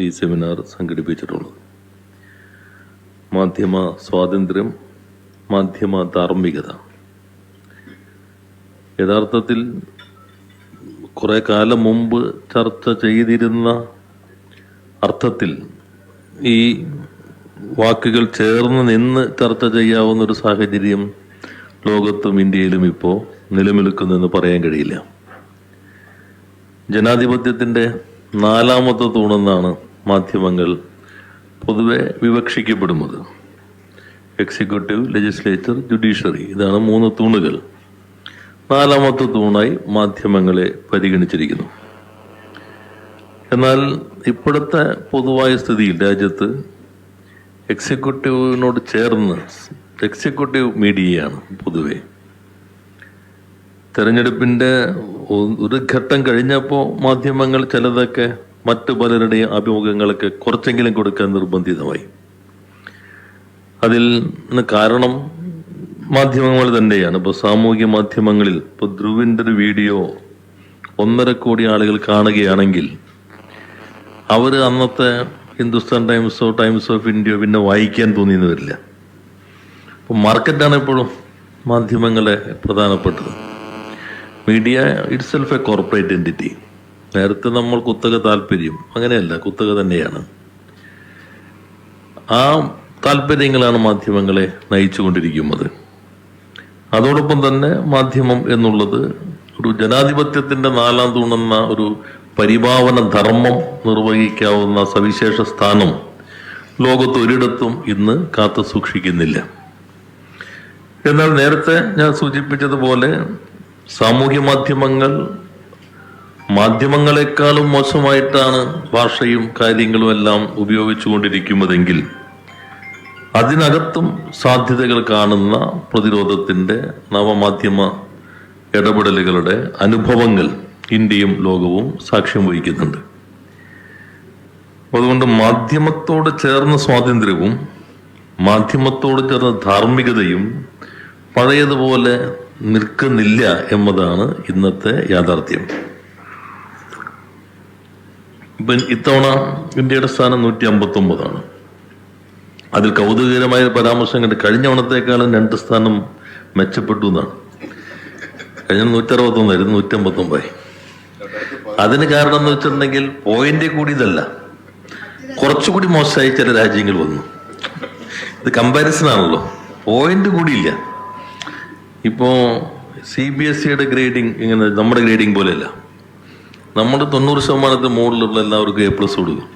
ഈ സെമിനാർ സംഘടിപ്പിച്ചിട്ടുള്ളത്. മാധ്യമ സ്വാതന്ത്ര്യം മാധ്യമ ധാർമ്മികത. യഥാർത്ഥത്തിൽ കുറെ കാലം മുമ്പ് ചർച്ച ചെയ്തിരുന്ന അർത്ഥത്തിൽ ഈ വാക്കുകൾ ചേർന്ന് നിന്ന് ചർച്ച ചെയ്യാവുന്ന ഒരു സാഹചര്യം ലോകത്തും ഇന്ത്യയിലും ഇപ്പോൾ നിലനിൽക്കുന്നെന്ന് പറയാൻ കഴിയില്ല. ജനാധിപത്യത്തിന്റെ നാലാമത്തെ തൂണെന്നാണ് മാധ്യമങ്ങൾ പൊതുവെ വിവക്ഷിക്കപ്പെടുന്നത്. എക്സിക്യൂട്ടീവ് ലെജിസ്ലേച്ചർ ജുഡീഷ്യറി ഇതാണ് മൂന്ന് തൂണുകൾ. നാലാമത്തെ തൂണായി മാധ്യമങ്ങളെ പരിഗണിച്ചിരിക്കുന്നു. എന്നാൽ ഇപ്പോഴത്തെ പൊതുവായ സ്ഥിതിയിൽ രാജ്യത്ത് എക്സിക്യൂട്ടീവിനോട് ചേർന്ന് എക്സിക്യൂട്ടീവ് മീഡിയയാണ് പൊതുവെ. തെരഞ്ഞെടുപ്പിന്റെ ഒരു ഘട്ടം കഴിഞ്ഞപ്പോൾ മാധ്യമങ്ങൾ ചിലതൊക്കെ മറ്റു പലരുടെ അഭിമുഖങ്ങളൊക്കെ കുറച്ചെങ്കിലും കൊടുക്കാൻ നിർബന്ധിതമായി. അതിൽ കാരണം മാധ്യമങ്ങൾ തന്നെയാണ്. ഇപ്പൊ സാമൂഹ്യ മാധ്യമങ്ങളിൽ ഇപ്പൊ ധ്രുവിന്റെ ഒരു വീഡിയോ ഒന്നര കോടി ആളുകൾ കാണുകയാണെങ്കിൽ അവർ അന്നത്തെ ഹിന്ദുസ്ഥാൻ ടൈംസോ ടൈംസ് ഓഫ് ഇന്ത്യയോ പിന്നെ വായിക്കാൻ തോന്നിയെന്ന് വരില്ല. അപ്പൊ മാർക്കറ്റാണ് എപ്പോഴും മാധ്യമങ്ങളെ പ്രധാനപ്പെട്ടത്. Media itself a corporate entity. നേരത്തെ നമ്മൾ കുത്തക താല്പര്യം അങ്ങനെയല്ല കുത്തക തന്നെയാണ്. ആ താല്പര്യങ്ങളാണ് മാധ്യമങ്ങളെ നയിച്ചുകൊണ്ടിരിക്കുന്നത്. അതോടൊപ്പം തന്നെ മാധ്യമം എന്നുള്ളത് ഒരു ജനാധിപത്യത്തിന്റെ നാലാം തൂണെന്ന ഒരു പരിപാവന ധർമ്മം നിർവഹിക്കാവുന്ന സവിശേഷ സ്ഥാനം ലോകത്ത് ഒരിടത്തും ഇന്ന് കാത്തു സൂക്ഷിക്കുന്നില്ല. എന്നാൽ നേരത്തെ ഞാൻ സൂചിപ്പിച്ചതുപോലെ സാമൂഹ്യ മാധ്യമങ്ങൾ മാധ്യമങ്ങളെക്കാളും മോശമായിട്ടാണ് ഭാഷയും കാര്യങ്ങളും എല്ലാം ഉപയോഗിച്ചുകൊണ്ടിരിക്കുന്നതെങ്കിൽ അതിനകത്തും സാധ്യതകൾ കാണുന്ന പ്രതിരോധത്തിന്റെ നവമാധ്യമ ഇടപെടലുകളുടെ അനുഭവങ്ങൾ ഇന്ത്യയും ലോകവും സാക്ഷ്യം വഹിക്കുന്നുണ്ട്. അതുകൊണ്ട് മാധ്യമത്തോട് ചേർന്ന സ്വാതന്ത്ര്യവും മാധ്യമത്തോട് ചേർന്ന ധാർമ്മികതയും പഴയതുപോലെ നിൽക്കുന്നില്ല എന്നതാണ് ഇന്നത്തെ യാഥാർത്ഥ്യം. ഇത്തവണ ഇന്ത്യയുടെ സ്ഥാനം നൂറ്റി അമ്പത്തി ഒമ്പതാണ് അതിൽ കൗതുകകരമായ പരാമർശം കണ്ട് കഴിഞ്ഞ ഓണത്തേക്കാളും രണ്ട് സ്ഥാനം മെച്ചപ്പെട്ടു എന്നാണ്. കഴിഞ്ഞ നൂറ്റി അറുപത്തൊന്നായിരുന്നു നൂറ്റി അമ്പത്തി ഒമ്പതായി അതിന് കാരണം എന്ന് വെച്ചിട്ടുണ്ടെങ്കിൽ പോയിന്റ് കൂടി ഇതല്ല. കുറച്ചുകൂടി മോശമായി ചില രാജ്യങ്ങൾ വന്നു. ഇത് കമ്പാരിസൺ ആണല്ലോ. പോയിന്റ് കൂടിയില്ല ഇപ്പോ സി ബി എസ് സിയുടെ ഗ്രേഡിംഗ് ഇങ്ങനെ നമ്മുടെ ഗ്രേഡിംഗ് പോലെയല്ല. നമ്മൾ തൊണ്ണൂറ് ശതമാനത്തിന് മുകളിലുള്ള എല്ലാവർക്കും എ പ്ലസ് കൊടുക്കും.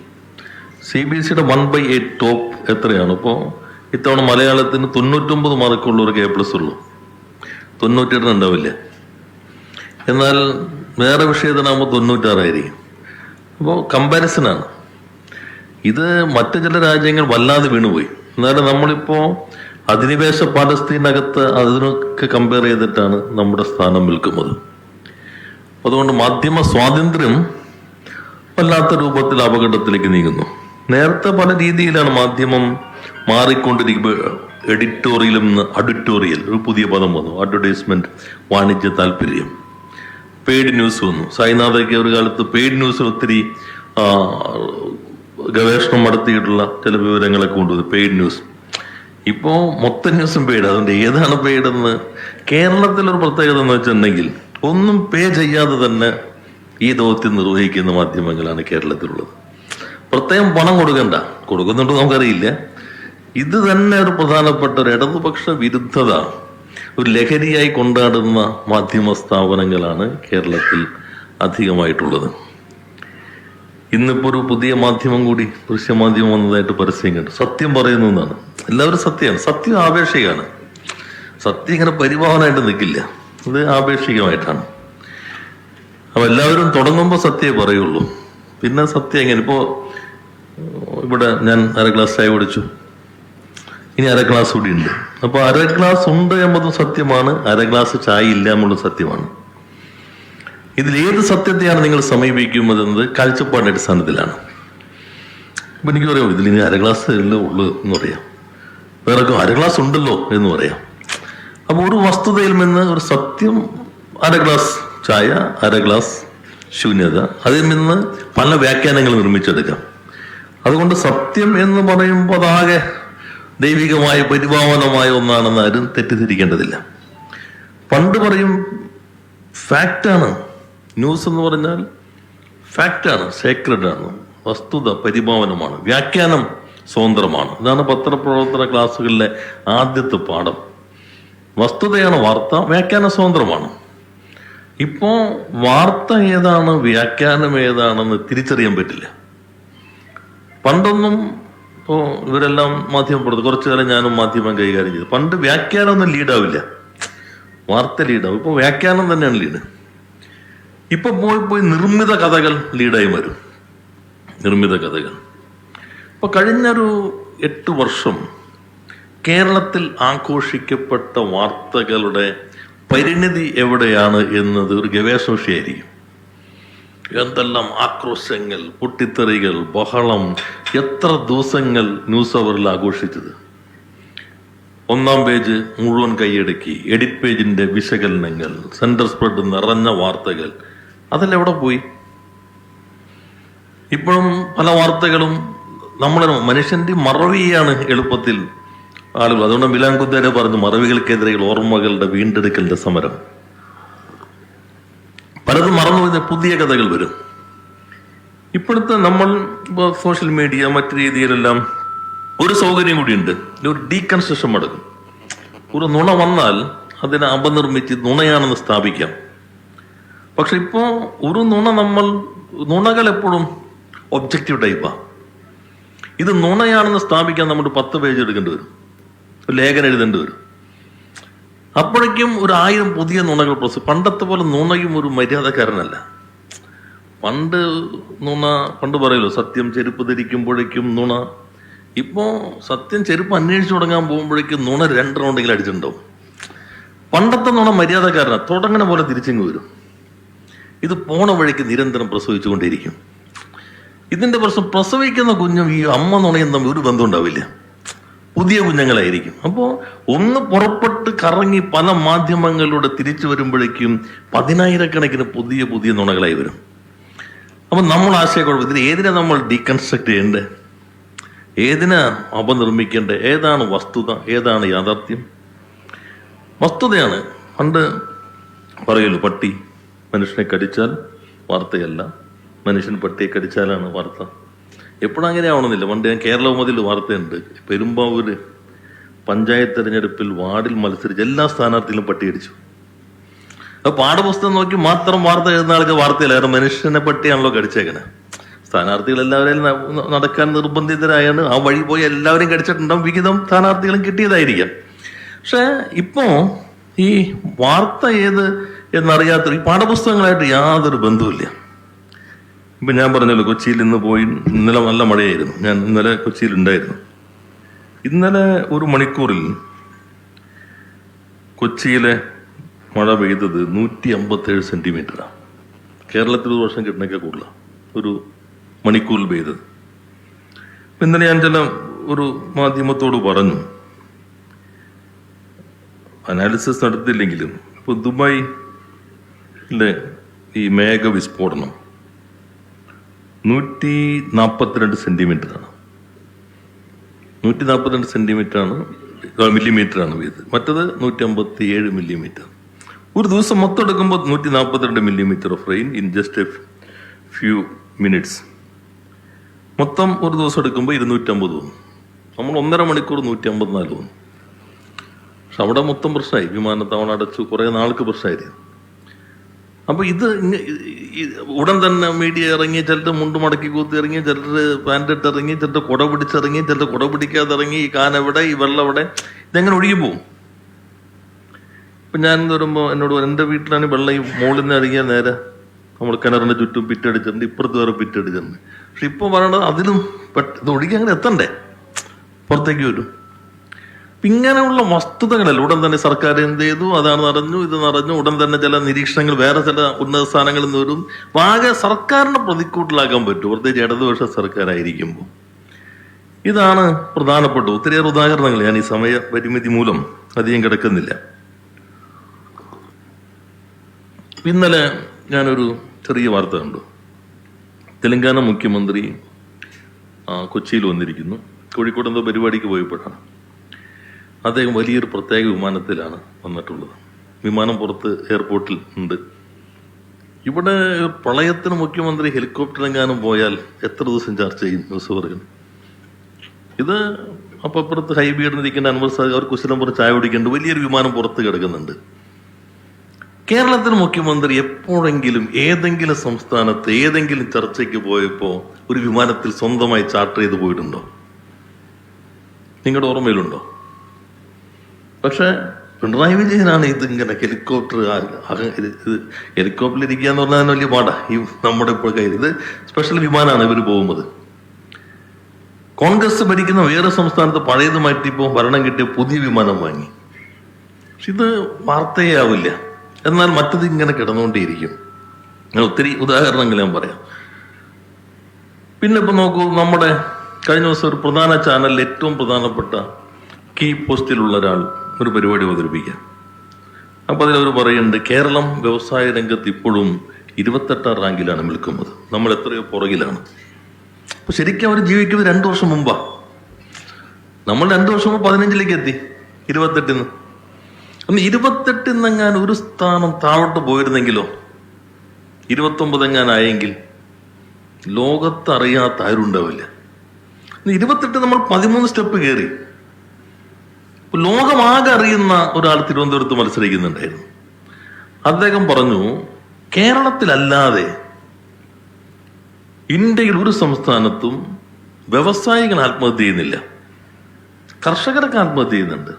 സി ബി എസ് സിയുടെ വൺ ബൈ എയ്റ്റ് ടോപ്പ് എത്രയാണ്? ഇപ്പോൾ ഇത്തവണ മലയാളത്തിന് തൊണ്ണൂറ്റൊമ്പത് മാർക്കുള്ളവർക്ക് എ പ്ലസ് ഉള്ളൂ. തൊണ്ണൂറ്റെട്ട് ഉണ്ടാവില്ല. എന്നാൽ വേറെ വിഷയത്തിനാകുമ്പോൾ തൊണ്ണൂറ്റാറായിരിക്കും. അപ്പോൾ കമ്പാരിസനാണ് ഇത് മറ്റു ചില രാജ്യങ്ങൾ വല്ലാതെ വീണുപോയി. എന്നാലും നമ്മളിപ്പോൾ അധിനിവേശ പാലസ്തീനകത്ത് അതിനൊക്കെ കമ്പയർ ചെയ്തിട്ടാണ് നമ്മുടെ സ്ഥാനം നിൽക്കുന്നത്. അതുകൊണ്ട് മാധ്യമ സ്വാതന്ത്ര്യം വല്ലാത്ത രൂപത്തിൽ അപകടത്തിലേക്ക് നീങ്ങുന്നു. നേരത്തെ പല രീതിയിലാണ് മാധ്യമം മാറിക്കൊണ്ടിരിക്കുമ്പോൾ എഡിറ്റോറിയലും അഡിറ്റോറിയൽ ഒരു പുതിയ പദം വന്നു. അഡ്വർടൈസ്മെന്റ് വാണിജ്യ താല്പര്യം. പെയ്ഡ് ന്യൂസ് വന്നു. സായിനാഥയ്ക്ക് ഒരു കാലത്ത് പെയ്ഡ് ന്യൂസിൽ ഒത്തിരി ഗവേഷണം നടത്തിയിട്ടുള്ള ചില വിവരങ്ങളൊക്കെ കൊണ്ടുവന്നു. പെയ്ഡ് ന്യൂസ് ഇപ്പോൾ മൊത്തം ന്യൂസും പെയ്ഡ് അതുകൊണ്ട് ഏതാണ് പെയ്ഡ് എന്ന് കേരളത്തിലൊരു പ്രത്യേകത എന്ന് വെച്ചിട്ടുണ്ടെങ്കിൽ ഒന്നും പേ ചെയ്യാതെ തന്നെ ഈ ദൗത്യം നിർവഹിക്കുന്ന മാധ്യമങ്ങളാണ് കേരളത്തിലുള്ളത്. പ്രത്യേകം പണം കൊടുക്കണ്ട. കൊടുക്കുന്നുണ്ട് നമുക്കറിയില്ല. ഇത് തന്നെ ഒരു പ്രധാനപ്പെട്ട ഒരു ഇടതുപക്ഷ വിരുദ്ധത ഒരു ലഹരിയായി കൊണ്ടാടുന്ന മാധ്യമ സ്ഥാപനങ്ങളാണ് കേരളത്തിൽ അധികമായിട്ടുള്ളത്. ഇന്നിപ്പോ ഒരു പുതിയ മാധ്യമം കൂടി ദൃശ്യമാധ്യമം വന്നതായിട്ട് പരസ്യം കണ്ടു. സത്യം പറയുന്നു എന്നാണ്. എല്ലാവരും സത്യമാണ്. സത്യം ആവേശയാണ് സത്യം ഇങ്ങനെ പരിവാഹനായിട്ട് നിൽക്കില്ല. ഇത് ആപേക്ഷികമായിട്ടാണ്. അപ്പൊ എല്ലാവരും തുടങ്ങുമ്പോൾ സത്യമേ പറയുള്ളൂ. പിന്നെ സത്യം എങ്ങനെ? ഇപ്പോ ഇവിടെ ഞാൻ അര ഗ്ലാസ് ചായ കുടിച്ചു. ഇനി അര ഗ്ലാസ് കൂടി ഉണ്ട്. അപ്പൊ അര ഗ്ലാസ് ഉണ്ട് എന്നതും സത്യമാണ് അര ഗ്ലാസ് ചായ ഇല്ല എന്നുള്ളത് സത്യമാണ്. ഇതിൽ ഏത് സത്യത്തെയാണ് നിങ്ങൾ സമീപിക്കുന്നത് കാഴ്ചപ്പാടിന്റെ അടിസ്ഥാനത്തിലാണ്. അപ്പൊ എനിക്ക് പറയാം ഇതിൽ ഇനി അര ഗ്ലാസ് ഉള്ളു എന്ന് പറയാം. വേറെ അര ഗ്ലാസ് ഉണ്ടല്ലോ എന്ന് പറയാം. അപ്പൊ ഒരു വസ്തുതയിൽ നിന്ന് ഒരു സത്യം അര ഗ്ലാസ് ചായ അര ഗ്ലാസ് ശൂന്യത. അതിൽ നിന്ന് പല വ്യാഖ്യാനങ്ങൾ നിർമ്മിച്ചെടുക്കാം. അതുകൊണ്ട് സത്യം എന്ന് പറയുമ്പോൾ അതാകെ ദൈവികമായ പരിഭാവനമായ ഒന്നാണെന്ന് ആരും തെറ്റിദ്ധരിക്കേണ്ടതില്ല. പണ്ട് പറയും ഫാക്റ്റാണ് ന്യൂസ് എന്ന് പറഞ്ഞാൽ ഫാക്റ്റാണ് സേക്രഡ് ആണ്. വസ്തുത പരിഭാവനമാണ്. വ്യാഖ്യാനം സ്വതന്ത്രമാണ്. ഇതാണ് പത്രപ്രവർത്തന ക്ലാസ്സുകളിലെ ആദ്യത്തെ പാഠം. വസ്തുതയാണ് വാർത്ത വ്യാഖ്യാന സ്വതന്ത്രമാണ്. ഇപ്പോ വാർത്ത ഏതാണ് വ്യാഖ്യാനം ഏതാണെന്ന് തിരിച്ചറിയാൻ പറ്റില്ല. പണ്ടൊന്നും ഇപ്പോ ഇവരെല്ലാം മാധ്യമപ്പെടുത്തു കുറച്ചു കാലം ഞാനും മാധ്യമം കൈകാര്യം ചെയ്തു. പണ്ട് വ്യാഖ്യാനമൊന്നും ലീഡാവില്ല. വാർത്ത ലീഡാവും. ഇപ്പൊ വ്യാഖ്യാനം തന്നെയാണ് ലീഡ്. ഇപ്പൊ പോയി പോയി നിർമ്മിത കഥകൾ ലീഡായി വരും നിർമ്മിത കഥകൾ. ഇപ്പൊ കഴിഞ്ഞൊരു എട്ട് വർഷം കേരളത്തിൽ ആഘോഷിക്കപ്പെട്ട വാർത്തകളുടെ പരിണിതി എവിടെയാണ് എന്നത് ഒരു ഗവേഷണ വിഷയമായിരിക്കും എന്തെല്ലാം ആക്രോശങ്ങൾ പൊട്ടിത്തെറികൾ ബഹളം എത്ര ദിവസങ്ങൾ ന്യൂസ് അവറിൽ ആഘോഷിച്ചത്? ഒന്നാം പേജ് മുഴുവൻ കൈയടക്കി എഡിറ്റ് പേജിന്റെ വിശകലനങ്ങൾ സെന്റർ സ്പ്രെഡ് നിറഞ്ഞ വാർത്തകൾ അതെല്ലാം എവിടെ പോയി? ഇപ്പോഴും പല വാർത്തകളും നമ്മളെ മനുഷ്യന്റെ മറവിയാണ് എളുപ്പത്തിൽ ആളുകൾ. അതുകൊണ്ട് മിലാങ്കുദ്ദേനെ പറഞ്ഞു മറവികൾക്കെതിരെ ഓർമ്മകളുടെ വീണ്ടെടുക്കലിന്റെ സമരം. പലതും മറന്നു പോയ പുതിയ കഥകൾ വരും. ഇപ്പോഴത്തെ നമ്മൾ സോഷ്യൽ മീഡിയ മറ്റു രീതിയിലെല്ലാം ഒരു സൗകര്യം കൂടിയുണ്ട്. ഒരു ഡീകൺസ്ട്രക്ഷൻ നടക്കും ഒരു നുണ വന്നാൽ അതിനെ അപനിർമ്മിച്ച് നുണയാണെന്ന് സ്ഥാപിക്കാം. പക്ഷെ ഇപ്പോ ഒരു നുണ നമ്മൾ നുണകൾ എപ്പോഴും ഒബ്ജക്റ്റീവ് ടൈപ്പാ ഇത് നുണയാണെന്ന് സ്ഥാപിക്കാൻ നമ്മൾ പത്ത് പേജ് എടുക്കേണ്ടി വരും. ലേഖനം എഴുതേണ്ടി വരും. അപ്പോഴേക്കും ഒരു ആയിരം പുതിയ നുണകൾ പ്രസ് പണ്ടത്തെ പോലെ നുണയും ഒരു മര്യാദക്കാരനല്ല. പണ്ട് നുണ പണ്ട് പറയല്ലോ സത്യം ചെരുപ്പ് ധരിക്കുമ്പോഴേക്കും നുണ. ഇപ്പോ സത്യം ചെരുപ്പ് അന്വേഷിച്ചു തുടങ്ങാൻ പോകുമ്പോഴേക്കും നുണ രണ്ട് റൗണ്ടെങ്കിലും അടിച്ചിട്ടുണ്ടാവും. പണ്ടത്തെ നുണ മര്യാദക്കാരനാ തുടങ്ങണ പോലെ തിരിച്ചിങ്ങ് വരും. ഇത് പോണ വഴിക്ക് നിരന്തരം പ്രസവിച്ചുകൊണ്ടിരിക്കും ഇതിന്റെ പ്രശ്നം പ്രസവിക്കുന്ന കുഞ്ഞും ഈ അമ്മ നുണയും തമ്മിൽ ഒരു ബന്ധം ഉണ്ടാവില്ല. പുതിയ കുഞ്ഞുങ്ങളായിരിക്കും. അപ്പോൾ ഒന്ന് പുറപ്പെട്ട് കറങ്ങി പല മാധ്യമങ്ങളിലൂടെ തിരിച്ചു വരുമ്പോഴേക്കും പതിനായിരക്കണക്കിന് പുതിയ പുതിയ നുണകളായി വരും. അപ്പം നമ്മൾ ആശയക്കുഴപ്പം ഇതിന് ഏതിനെ നമ്മൾ ഡീകൺസ്ട്രക്ട് ചെയ്യേണ്ടത് ഏതിനെ അപനിർമ്മിക്കേണ്ടത് ഏതാണ് വസ്തുത? ഏതാണ് യാഥാർത്ഥ്യം? വസ്തുതയാണ്. പണ്ട് പറയുള്ളൂ പട്ടി മനുഷ്യനെ കടിച്ചാൽ വാർത്തയല്ല. മനുഷ്യൻ പട്ടിയെ കടിച്ചാലാണ് വാർത്ത. എപ്പോഴും അങ്ങനെ ആവണമെന്നില്ല. പണ്ട് ഞാൻ കേരളമതിൽ വാർത്തയുണ്ട്. പെരുമ്പാവൂര് പഞ്ചായത്ത് തെരഞ്ഞെടുപ്പിൽ വാർഡിൽ മത്സരിച്ച് എല്ലാ സ്ഥാനാർത്ഥികളും പട്ടിയടിച്ചു അപ്പൊ പാഠപുസ്തകം നോക്കി മാത്രം വാർത്ത എഴുതുന്ന ആൾക്ക് വാർത്തയില്ല. മനുഷ്യനെ പട്ടിയാണല്ലോ കടിച്ചേക്കണേ. സ്ഥാനാർത്ഥികൾ എല്ലാവരെയും നടക്കാൻ നിർബന്ധിതരായാണ്. ആ വഴി പോയി എല്ലാവരെയും കടിച്ചിട്ടുണ്ടാവും. വിഹിതം സ്ഥാനാർത്ഥികളും കിട്ടിയതായിരിക്കാം. പക്ഷെ ഇപ്പോ ഈ വാർത്ത ഏത് എന്നറിയാത്ത ഈ പാഠപുസ്തകങ്ങളായിട്ട് യാതൊരു ബന്ധവുമില്ല. ഇപ്പൊ ഞാൻ പറഞ്ഞല്ലോ കൊച്ചിയിൽ ഇന്ന് പോയി ഇന്നലെ നല്ല മഴയായിരുന്നു. ഞാൻ ഇന്നലെ കൊച്ചിയിൽ ഉണ്ടായിരുന്നു. ഇന്നലെ ഒരു മണിക്കൂറിൽ കൊച്ചിയിലെ മഴ പെയ്തത് നൂറ്റി അമ്പത്തേഴ് സെന്റിമീറ്ററാണ് കേരളത്തിൽ ഒരു വർഷം കിട്ടണക്കെ കൂടുതലാണ് ഒരു മണിക്കൂറിൽ പെയ്തത്. ഇന്നലെ ഞാൻ ചില ഒരു മാധ്യമത്തോട് പറഞ്ഞു അനാലിസിസ് നടത്തിയില്ലെങ്കിലും ഇപ്പൊ ദുബായ് ഈ മേഘ വിസ്ഫോടനം നൂറ്റി നാൽപ്പത്തിരണ്ട് സെന്റിമീറ്റർ ആണ് നൂറ്റി നാൽപ്പത്തിരണ്ട് മില്ലിമീറ്റർ ആണ് പെയ്തത് മറ്റത് നൂറ്റി അമ്പത്തി ഏഴ് മില്ലിമീറ്റർ ഒരു ദിവസം മൊത്തം എടുക്കുമ്പോൾ നൂറ്റി നാൽപ്പത്തിരണ്ട് millimetre of rain in just a few minutes മൊത്തം ഒരു ദിവസം എടുക്കുമ്പോൾ ഇരുന്നൂറ്റമ്പത് തോന്നും നമ്മൾ ഒന്നര മണിക്കൂർ നൂറ്റി അമ്പത്തിനാല് തോന്നും പക്ഷെ അവിടെ മൊത്തം പ്രശ്നമായി. വിമാനത്താവളം അടച്ചു കുറെ നാൾക്ക് പ്രശ്നമായിരുന്നു. അപ്പൊ ഇത് ഉടൻ തന്നെ മീഡിയ ഇറങ്ങി ചിലർ മുണ്ട് മടക്കി കൂത്തി ഇറങ്ങി ചിലർ പാന്റ് ഇട്ട് ഇറങ്ങി ചിലർ കുട പിടിച്ചിറങ്ങി ചിലർ കുട പിടിക്കാതെ ഇറങ്ങി ഈ കാൻ എവിടെ ഈ വെള്ളം എവിടെ ഇതെങ്ങനെ ഒഴുകി പോകും ഇപ്പൊ ഞാൻ വരുമ്പോൾ എന്നോട് എന്റെ വീട്ടിലാണ് വെള്ളം ഈ മുകളിൽ നിന്ന് ഇറങ്ങിയ നേരെ നമ്മൾ കിണറിന്റെ ചുറ്റും പിറ്റടിച്ചിട്ടുണ്ട് ഇപ്പുറത്ത് വേറെ പിറ്റടിച്ചിട്ടുണ്ട് പക്ഷെ ഇപ്പൊ പറയണത് അതിലും ഇത് ഒഴുകി അങ്ങനെ എത്തണ്ടേ? പുറത്തേക്ക് വരും. ഇങ്ങനെയുള്ള വസ്തുതകളല്ല. ഉടൻ തന്നെ സർക്കാർ എന്ത് ചെയ്തു? അതാണ് നിറഞ്ഞു ഇത് നിറഞ്ഞു ഉടൻ തന്നെ ചില നിരീക്ഷണങ്ങൾ വേറെ ചില ഉന്നത സ്ഥാനങ്ങളിൽ നിന്ന് വരും. ആകെ സർക്കാരിനെ പ്രതിക്കൂട്ടിലാക്കാൻ പറ്റും. പ്രത്യേകിച്ച് ഇടതുപക്ഷ സർക്കാരായിരിക്കുമ്പോൾ. ഇതാണ് പ്രധാനപ്പെട്ട ഒത്തിരിയേറെ ഉദാഹരണങ്ങൾ ഞാൻ ഈ സമയ പരിമിതി മൂലം അധികം കിടക്കുന്നില്ല. ഇന്നലെ ഞാനൊരു ചെറിയ വാർത്ത കണ്ടു. തെലങ്കാന മുഖ്യമന്ത്രി കൊച്ചിയിൽ വന്നിരിക്കുന്നു. കോഴിക്കോട് എന്തോ പരിപാടിക്ക് പോയപ്പോഴാണ്. അദ്ദേഹം വലിയൊരു പ്രത്യേക വിമാനത്തിലാണ് വന്നിട്ടുള്ളത്. വിമാനം പുറത്ത് എയർപോർട്ടിൽ ഉണ്ട്. ഇവിടെ പ്രളയത്തിന് മുഖ്യമന്ത്രി ഹെലികോപ്റ്റർ എങ്ങാനും പോയാൽ എത്ര ദിവസം ചർച്ച ചെയ്യും? ന്യൂസ് ഇത് അപ്പം അപ്പുറത്ത് ഹൈബീഡിനിരിക്കുന്ന അൻവർ സാഹിബ് അവർ കുശലം പുറത്ത് ചായ കുടിക്കുന്നുണ്ട് വലിയൊരു വിമാനം പുറത്ത് കിടക്കുന്നുണ്ട്. കേരളത്തിന് മുഖ്യമന്ത്രി എപ്പോഴെങ്കിലും ഏതെങ്കിലും സംസ്ഥാനത്ത് ഏതെങ്കിലും ചർച്ചയ്ക്ക് പോയപ്പോൾ ഒരു വിമാനത്തിൽ സ്വന്തമായി ചാർട്ടർ ചെയ്ത് പോയിട്ടുണ്ടോ? നിങ്ങളുടെ ഓർമ്മയിലുണ്ടോ? പക്ഷെ പിണറായി വിജയനാണ് ഇത് ഇങ്ങനെ ഹെലികോപ്റ്റർ ഹെലികോപ്റ്ററിൽ ഇരിക്കുക എന്ന് പറഞ്ഞാൽ വലിയ പാടാ. ഈ നമ്മുടെ ഇപ്പോൾ കയ്യിൽ. ഇത് സ്പെഷ്യൽ വിമാനമാണ് ഇവർ പോകുന്നത്. കോൺഗ്രസ് ഭരിക്കുന്ന വേറെ സംസ്ഥാനത്ത് പഴയത് മാറ്റിയപ്പോൾ ഭരണം കിട്ടിയ പുതിയ വിമാനം വാങ്ങി. പക്ഷെ ഇത് വാർത്തയേ ആവില്ല എന്നാൽ മറ്റത് ഇങ്ങനെ കിടന്നുകൊണ്ടേയിരിക്കും. ഒത്തിരി ഉദാഹരണങ്ങൾ ഞാൻ പറയാം. പിന്നെ ഇപ്പൊ നോക്കൂ നമ്മുടെ കഴിഞ്ഞ ദിവസം ഒരു പ്രധാന ചാനലിൽ ഏറ്റവും പ്രധാനപ്പെട്ട കീ പോസ്റ്റിലുള്ള ഒരാൾ ഒരു പരിപാടി അവതരിപ്പിക്കാം. അപ്പോൾ അതിലവർ പറയുന്നുണ്ട് കേരളം വ്യവസായ രംഗത്ത് ഇപ്പോഴും ഇരുപത്തെട്ടാം റാങ്കിലാണ് നിൽക്കുന്നത്. നമ്മൾ എത്രയോ പുറകിലാണ്. അപ്പോൾ ശരിക്കും അവർ ജീവിക്കുന്നത് രണ്ട് വർഷം മുമ്പാ. നമ്മൾ രണ്ട് വർഷം മുമ്പ് പതിനഞ്ചിലേക്ക് എത്തി ഇരുപത്തെട്ടിന്ന് അന്ന് ഇരുപത്തെട്ടിന്നെങ്ങാൻ ഒരു സ്ഥാനം താഴോട്ട് പോയിരുന്നെങ്കിലോ ഇരുപത്തൊമ്പത് എങ്ങാനായെങ്കിൽ ലോകത്ത് അറിയാത്ത ആരും ഉണ്ടാവില്ല ഇന്ന് ഇരുപത്തെട്ട് നമ്മൾ പതിമൂന്ന് സ്റ്റെപ്പ് കയറി. ലോകമാകെ അറിയുന്ന ഒരാൾ തിരുവനന്തപുരത്ത് മത്സരിക്കുന്നുണ്ടായിരുന്നു. അദ്ദേഹം പറഞ്ഞു കേരളത്തിലല്ലാതെ ഇന്ത്യയിൽ ഒരു സംസ്ഥാനത്തും വ്യവസായികൾ ആത്മഹത്യ ചെയ്യുന്നില്ല. കർഷകരൊക്കെ ആത്മഹത്യ ചെയ്യുന്നുണ്ട്.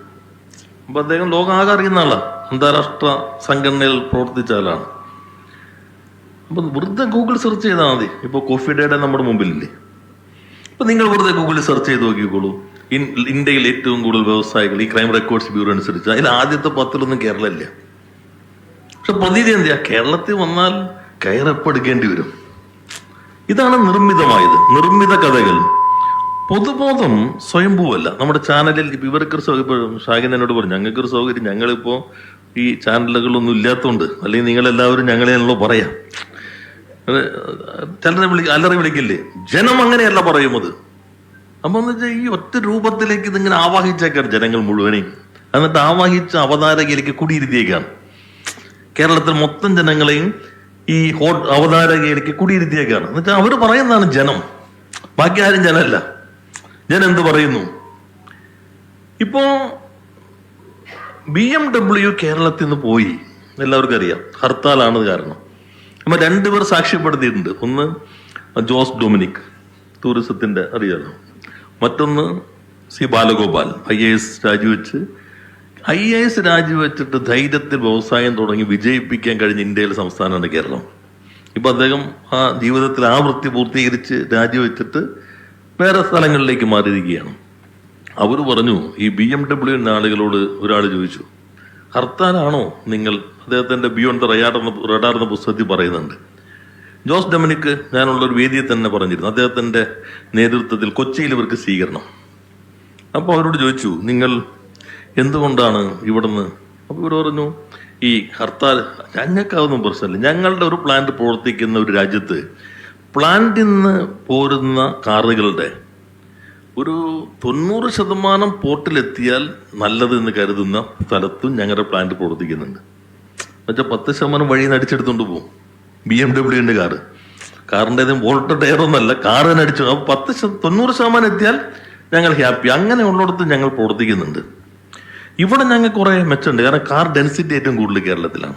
അപ്പൊ അദ്ദേഹം ലോകമാകെ അറിയുന്ന ആളാണ് അന്താരാഷ്ട്ര സംഘടനയിൽ പ്രവർത്തിച്ച ആളാണ്. അപ്പൊ വെറുതെ ഗൂഗിൾ സെർച്ച് ചെയ്താൽ മതി. ഇപ്പൊ കോഫി ഡേയുടെ നമ്മുടെ മുമ്പിലില്ലേ. അപ്പൊ നിങ്ങൾ വെറുതെ ഗൂഗിളിൽ സെർച്ച് ചെയ്ത് നോക്കിക്കോളൂ. ഇന്ത്യയിൽ ഏറ്റവും കൂടുതൽ വ്യവസായികൾ ഈ ക്രൈം റെക്കോർഡ്സ് ബ്യൂറോ അനുസരിച്ച്. അതിൽ ആദ്യത്തെ പത്തിലൊന്നും കേരളമില്ല. പക്ഷെ പ്രതീതി എന്തിയാ കേരളത്തിൽ വന്നാൽ കയറപ്പെടുക്കേണ്ടി വരും. ഇതാണ് നിർമ്മിതമായത്. നിർമ്മിത കഥകൾ. പൊതുബോധം സ്വയംഭൂവല്ല. നമ്മുടെ ചാനലിൽ ഇവർക്കൊരു സൗകര്യം ഷാഹിൻ എന്നോട് പറഞ്ഞു ഞങ്ങൾക്കൊരു സൗകര്യം. ഞങ്ങളിപ്പോ ഈ ചാനലുകളൊന്നും ഇല്ലാത്തതുകൊണ്ട് അല്ലെങ്കിൽ നിങ്ങളെല്ലാവരും ഞങ്ങളെയാണല്ലോ പറയാം. ചിലരെ വിളി അല്ലറി വിളിക്കില്ലേ? ജനം അങ്ങനെയല്ല പറയുന്നത് അപ്പൊ എന്ന് വെച്ചാൽ ഈ ഒറ്റ രൂപത്തിലേക്ക് ഇതിങ്ങനെ ആവാഹിച്ചേക്കാണ് ജനങ്ങൾ മുഴുവനെയും. എന്നിട്ട് ആവാഹിച്ച അവതാരകയിലേക്ക് കുടിയിരുത്തിയേക്കാണ്. കേരളത്തിൽ മൊത്തം ജനങ്ങളെയും ഈ ഹോ അവതാരകയിലേക്ക് കുടിയിരുത്തിയേക്കാണ്. എന്നുവെച്ചാൽ അവർ പറയുന്നതാണ് ജനം. ബാക്കി ആരും ജനമല്ല. ജനം എന്ത് പറയുന്നു? ഇപ്പോ ബി എം ഡബ്ല്യു കേരളത്തിൽ നിന്ന് പോയി. എല്ലാവർക്കും അറിയാം. ഹർത്താലാണ് കാരണം. അപ്പൊ രണ്ടുപേർ സാക്ഷ്യപ്പെടുത്തിയിട്ടുണ്ട്. ഒന്ന് ജോസ് ഡൊമിനിക്. ടൂറിസത്തിന്റെ അറിയാലോ മറ്റൊന്ന് C Balagopal I A S രാജിവെച്ച്. ഐ എ എസ് രാജിവെച്ചിട്ട് ധൈര്യത്തിൽ വ്യവസായം തുടങ്ങി വിജയിപ്പിക്കാൻ കഴിഞ്ഞ ഇന്ത്യയിലെ സംസ്ഥാനമാണ് കേരളം. ഇപ്പം അദ്ദേഹം ആ ജീവിതത്തിൽ ആ വൃത്തി പൂർത്തീകരിച്ച് രാജിവെച്ചിട്ട് വേറെ സ്ഥലങ്ങളിലേക്ക് മാറിയിരിക്കുകയാണ്. അവർ പറഞ്ഞു ഈ ബി എം ഡബ്ല്യു ആളുകളോട് ഒരാൾ ചോദിച്ചു ഹർത്താനാണോ നിങ്ങൾ അദ്ദേഹത്തിന്റെ ബിയോണ്ട് ദ റയാർ എന്ന റഡാർ എന്ന പുസ്തകത്തിൽ പറയുന്നുണ്ട്? ജോസ് ഡൊമിനിക്ക് ഞാനുള്ള ഒരു വേദിയിൽ തന്നെ പറഞ്ഞിരുന്നു. അദ്ദേഹത്തിന്റെ നേതൃത്വത്തിൽ കൊച്ചിയിൽ ഇവർക്ക് സ്വീകരണം. അപ്പോൾ അവരോട് ചോദിച്ചു നിങ്ങൾ എന്തുകൊണ്ടാണ് ഇവിടുന്ന്? അപ്പോൾ ഇവർ പറഞ്ഞു ഈ ഹർത്താൽ ഞങ്ങൾക്കാവുന്ന പ്രശ്നമില്ല. ഞങ്ങളുടെ ഒരു പ്ലാന്റ് പ്രവർത്തിക്കുന്ന ഒരു രാജ്യത്ത് പ്ലാന്റിൽ നിന്ന് പോരുന്ന കാറുകളുടെ ഒരു തൊണ്ണൂറ് ശതമാനം പോർട്ടിലെത്തിയാൽ നല്ലത് എന്ന് കരുതുന്ന സ്ഥലത്തും ഞങ്ങളുടെ പ്ലാന്റ് പ്രവർത്തിക്കുന്നുണ്ട്. എന്നുവെച്ചാൽ പത്ത് ശതമാനം വഴി നിന്ന് അടിച്ചെടുത്തോണ്ട് പോകും ബി എം ഡബ്ല്യുവിന്റെ കാറ്. കാറിന്റെ വോൾട്ട് ടയറൊന്നല്ല കാറ് തന്നെ അടിച്ചു. അപ്പൊ പത്ത് തൊണ്ണൂറ് ശതമാനം എത്തിയാൽ ഞങ്ങൾ ഹാപ്പി. അങ്ങനെ ഉള്ളിടത്ത് ഞങ്ങൾ പ്രവർത്തിക്കുന്നുണ്ട്. ഇവിടെ ഞങ്ങൾ കുറേ മെച്ചമുണ്ട്. കാരണം കാർ ഡെൻസിറ്റി ഏറ്റവും കൂടുതൽ കേരളത്തിലാണ്.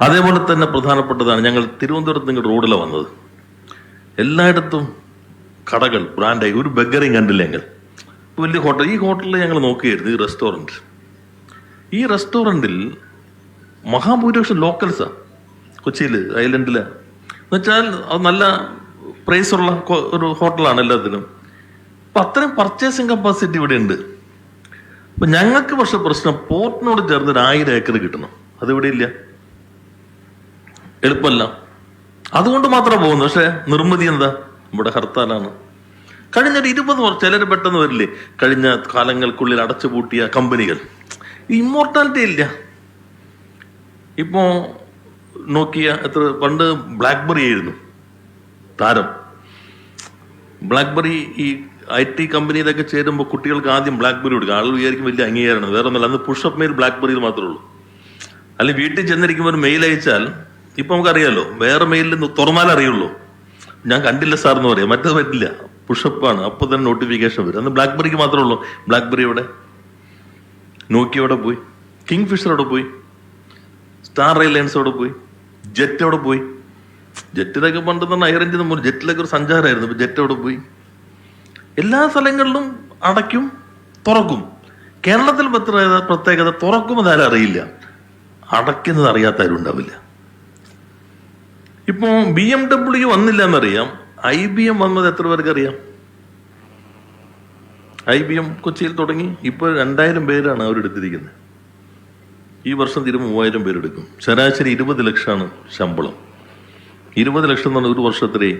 അതേപോലെ തന്നെ പ്രധാനപ്പെട്ടതാണ് ഞങ്ങൾ തിരുവനന്തപുരത്ത് നിങ്ങൾ റോഡിലാണ് വന്നത്. എല്ലായിടത്തും കടകൾ ബ്രാൻഡായി. ഒരു ബഗറിയും കണ്ടില്ല ഞങ്ങൾ. വലിയ ഹോട്ടൽ. ഈ ഹോട്ടലിൽ ഞങ്ങൾ നോക്കിയായിരുന്നു ഈ റെസ്റ്റോറന്റ്. ഈ റെസ്റ്റോറന്റിൽ മഹാഭൂരിപക്ഷം ലോക്കൽസാ കൊച്ചിയിൽ ഐലൻഡിൽ എന്നുവെച്ചാൽ അത് നല്ല പ്രൈസുള്ള ഒരു ഹോട്ടലാണ് എല്ലാത്തിനും. അപ്പൊ അത്രയും പർച്ചേസിങ് കപ്പാസിറ്റി ഇവിടെ ഉണ്ട് അപ്പൊ ഞങ്ങൾക്ക് പക്ഷെ പ്രശ്നം പോർട്ടിനോട് ചേർന്ന് ഒരു ആയിരം ഏക്കർ കിട്ടണം. അതിവിടെ ഇല്ല. എളുപ്പമല്ല. അതുകൊണ്ട് മാത്രം പോകുന്നു. പക്ഷെ നിർമ്മിതി എന്താ? നമ്മുടെ ഹർത്താലാണ്. കഴിഞ്ഞ ഒരു ഇരുപത് വർഷം ചിലർ പെട്ടെന്ന് വരില്ലേ? കഴിഞ്ഞ കാലങ്ങൾക്കുള്ളിൽ അടച്ചുപൂട്ടിയ കമ്പനികൾ. ഇമ്മോർട്ടാലിറ്റി ഇല്ല. ഇപ്പോ നോക്കിയ എത്ര പണ്ട് ബ്ലാക്ക്ബെറി ആയിരുന്നു താരം. ബ്ലാക്ക്ബെറി ഈ ഐ ടി കമ്പനിയിലൊക്കെ ചേരുമ്പോൾ കുട്ടികൾക്ക് ആദ്യം ബ്ലാക്ക്ബെറി കൊടുക്കുക. ആളുകൾ വിചാരിക്കും വലിയ അംഗീകാരമാണ്. വേറെ ഒന്നല്ല അന്ന് പുഷപ്പ് മെയിൽ ബ്ലാക്ക്ബെറിയിൽ മാത്രമേ ഉള്ളൂ. അല്ലെങ്കിൽ വീട്ടിൽ ചെന്നിരിക്കുമ്പോൾ ഒരു മെയിൽ അയച്ചാൽ ഇപ്പൊ നമുക്കറിയാലോ വേറെ മെയിലിൽ നിന്ന് തുറന്നാൽ അറിയുള്ളൂ. ഞാൻ കണ്ടില്ല സാർ എന്ന് പറയാം. മറ്റത് പറ്റില്ല. പുഷപ്പാണ് അപ്പോൾ തന്നെ നോട്ടിഫിക്കേഷൻ വരും. അന്ന് ബ്ലാക്ക്ബെറിക്ക് മാത്രമേ ഉള്ളൂ. ബ്ലാക്ക്ബെറി എവിടെ? നോക്കി എവിടെ പോയി. കിങ് ഫിഷർ എവിടെ പോയി. സ്റ്റാർ എയർലൈൻസ് എവിടെ പോയി. ജെറ്റ് എവിടെ പോയി? ജെറ്റിലൊക്കെ പണ്ട് തന്നെ ഹൈറേഞ്ച് നമ്മൾ ജെറ്റിലൊക്കെ ഒരു സഞ്ചാരമായിരുന്നു ഇപ്പൊ ജെറ്റ് എവിടെ പോയി? എല്ലാ സ്ഥലങ്ങളിലും അടയ്ക്കും തുറക്കും. കേരളത്തിൽ പ്രത്യേകത പ്രത്യേകത തുറക്കുമെന്ന് ആരും അറിയില്ല. അടയ്ക്കുന്നത് അറിയാത്ത ആരും ഉണ്ടാവില്ല. ഇപ്പോ ബി എം ഡബ്ല്യു വന്നില്ല എന്നറിയാം. ഐ ബി എം വന്നത് എത്ര പേർക്ക് അറിയാം? ഐ ബി എം കൊച്ചിയിൽ തുടങ്ങി. ഇപ്പോൾ രണ്ടായിരം പേരാണ് അവരെടുത്തിരിക്കുന്നത്. ഈ വർഷം തീരെ മൂവായിരം പേരെടുക്കും. ശരാശരി ഇരുപത് ലക്ഷമാണ് ശമ്പളം. ഇരുപത് ലക്ഷം എന്ന് പറഞ്ഞാൽ ഒരു വർഷത്തിലേ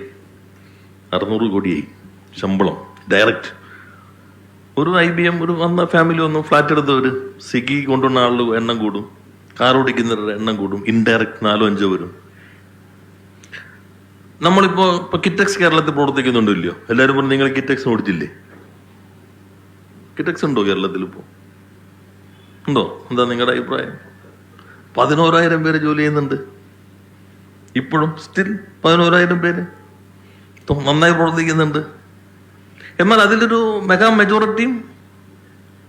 അറുന്നൂറ് കോടിയായി ശമ്പളം ഡയറക്റ്റ് ഒരു ഐ ബി എം ഒരു വന്ന ഫാമിലി വന്നു ഫ്ലാറ്റ് എടുത്തവർ സിഗി കൊണ്ടുവന്ന ആളുടെ എണ്ണം കൂടും കാർ ഓടിക്കുന്നവരുടെ എണ്ണം കൂടും ഇൻഡയറക്റ്റ് നാലോ അഞ്ചോ വരും. നമ്മളിപ്പോ ഇപ്പൊ കിറ്റക്സ് കേരളത്തിൽ പ്രവർത്തിക്കുന്നുണ്ടോ ഇല്ലയോ? എല്ലാവരും പറഞ്ഞു നിങ്ങൾ കിറ്റക്സ് ഓടിച്ചില്ലേ? കിറ്റക്സ് ഉണ്ടോ കേരളത്തിൽ ഇപ്പോ? ഉണ്ടോ? എന്താ നിങ്ങളുടെ അഭിപ്രായം? പതിനോരായിരം പേര് ജോലി ചെയ്യുന്നുണ്ട്. ഇപ്പോഴും സ്റ്റിൽ പതിനോരായിരം പേര് നന്നായി പ്രവർത്തിക്കുന്നുണ്ട്. എന്നാൽ അതിലൊരു മെഗാ മെജോറിറ്റിയും